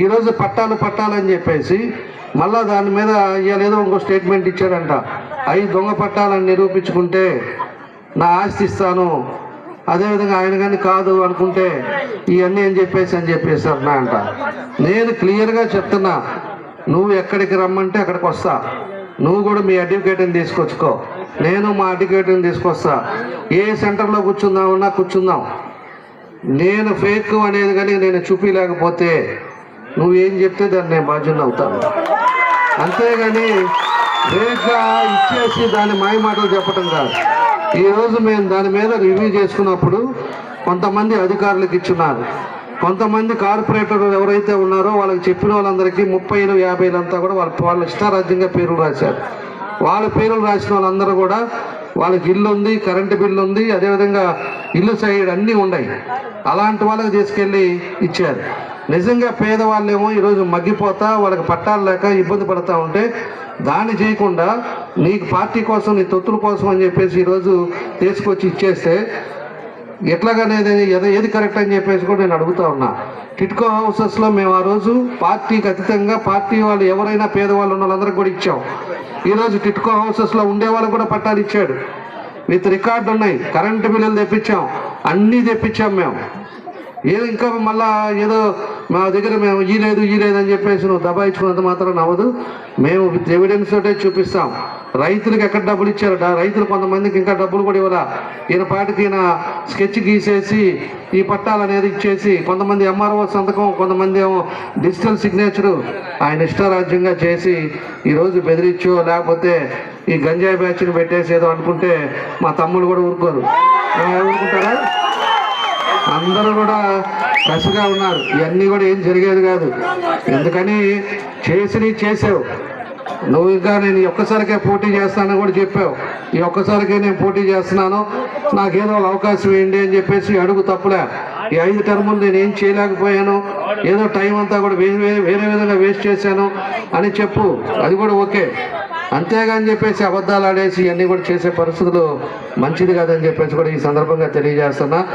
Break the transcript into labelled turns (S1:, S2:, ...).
S1: ఈరోజు పట్టాలు పట్టాలని చెప్పేసి మళ్ళా దాని మీద ఇవాళ ఏదో ఇంకో స్టేట్మెంట్ ఇచ్చాడంట. అవి దొంగ పట్టాలని నిరూపించుకుంటే నా ఆస్తి ఇస్తాను అదేవిధంగా ఆయన కానీ కాదు అనుకుంటే ఇవన్నీ అని చెప్పేసి అని చెప్పేసి నా అంట నేను క్లియర్గా చెప్తున్నా నువ్వు ఎక్కడికి రమ్మంటే అక్కడికి వస్తా. నువ్వు కూడా మీ అడ్వకేట్ని తీసుకొచ్చుకో. నేను మా అడ్వకేట్ని తీసుకొస్తా. ఏ సెంటర్లో కూర్చుందామన్నా కూర్చుందాం. నేను ఫేక్ అనేది కానీ నేను చూపించలేకపోతే నువ్వు ఏం చెప్తే దాన్ని నేను బాధ్యత అవుతాను. అంతేగాని రేట్గా ఇచ్చేసి దాని మాయ మాటలు చెప్పటం కాదు. ఈరోజు మేము దాని మీద రివ్యూ చేసుకున్నప్పుడు కొంతమంది అధికారులకు ఇచ్చున్నారు. కొంతమంది కార్పొరేటర్లు ఎవరైతే ఉన్నారో వాళ్ళకి చెప్పిన వాళ్ళందరికీ ముప్పైలు యాభైలు అంతా కూడా వాళ్ళ వాళ్ళ ఇష్టారాజ్యంగా పేర్లు రాశారు. వాళ్ళ పేర్లు రాసిన వాళ్ళందరూ కూడా వాళ్ళకి ఇల్లు ఉంది కరెంటు బిల్లు ఉంది అదేవిధంగా ఇల్లు సైడ్ అన్నీ ఉన్నాయి. అలాంటి వాళ్ళకి తీసుకెళ్ళి ఇచ్చారు. నిజంగా పేదవాళ్ళేమో ఈరోజు మగ్గిపోతా వాళ్ళకి పట్టాలు లేక ఇబ్బంది పడతా ఉంటే దాన్ని చేయకుండా నీకు పార్టీ కోసం నీ తొత్తుల కోసం అని చెప్పేసి ఈరోజు తీసుకొచ్చి ఇచ్చేస్తే ఎట్లాగనేది ఏది ఏది కరెక్ట్ అని చెప్పేసి కూడా నేను అడుగుతా ఉన్నా. టిట్కో హౌసెస్లో మేము ఆ రోజు పార్టీకి అతీతంగా పార్టీ వాళ్ళు ఎవరైనా పేదవాళ్ళు ఉన్న వాళ్ళందరికీ కూడా ఇచ్చాం. ఈరోజు టిట్కో హౌసెస్లో ఉండే వాళ్ళకు కూడా పట్టాలు ఇచ్చాడు. విత్ రికార్డు ఉన్నాయి కరెంటు బిల్లులు తెప్పించాం. అన్నీ తెప్పించాం మేము. ఏదో ఇంకా మళ్ళా ఏదో మా దగ్గర మేము ఈ లేదు ఈ లేదు అని చెప్పేసి నువ్వు దబాయించుకున్నంత మాత్రం నవ్వదు. మేము విత్ ఎవిడెన్స్ తోటే చూపిస్తాం. రైతులకు ఎక్కడ డబ్బులు ఇచ్చారు రైతులు కొంతమందికి ఇంకా డబ్బులు కూడా ఇవ్వరా ఈయన పాటికి ఈయన స్కెచ్ గీసేసి ఈ పట్టాలు అనేది ఇచ్చేసి కొంతమంది ఎంఆర్ఓ సంతకం కొంతమంది ఏమో డిజిటల్ సిగ్నేచరు ఆయన ఇష్టారాజ్యంగా చేసి ఈరోజు బెదిరించో లేకపోతే ఈ గంజాయి బ్యాచ్ని పెట్టేసి ఏదో అనుకుంటే మా తమ్ముళ్ళు కూడా ఊరుకోరు. ఊరుకుంటారా? అందరూ కూడా కసిగా ఉన్నారు. ఇవన్నీ కూడా ఏం జరిగేది కాదు. ఎందుకని చేసినవి చేసావు. నువ్వు ఇంకా నేను ఒక్కసారికే పోటీ చేస్తానని కూడా చెప్పావు. ఈ ఒక్కసారికే నేను పోటీ చేస్తున్నాను. నాకేదో ఒక అవకాశం ఏంటి అని చెప్పేసి అడుగు తప్పులే. ఈ ఐదు టర్ములు నేను ఏం చేయలేకపోయాను. ఏదో టైం అంతా కూడా వేరే వేరే వేరే విధంగా వేస్ట్ చేశాను అని చెప్పు. అది కూడా ఓకే. అంతేగాని చెప్పేసి అబద్ధాలు ఆడేసి ఇవన్నీ కూడా చేసే పరిస్థితులు మంచిది కాదని చెప్పేసి కూడా ఈ సందర్భంగా తెలియజేస్తున్నా.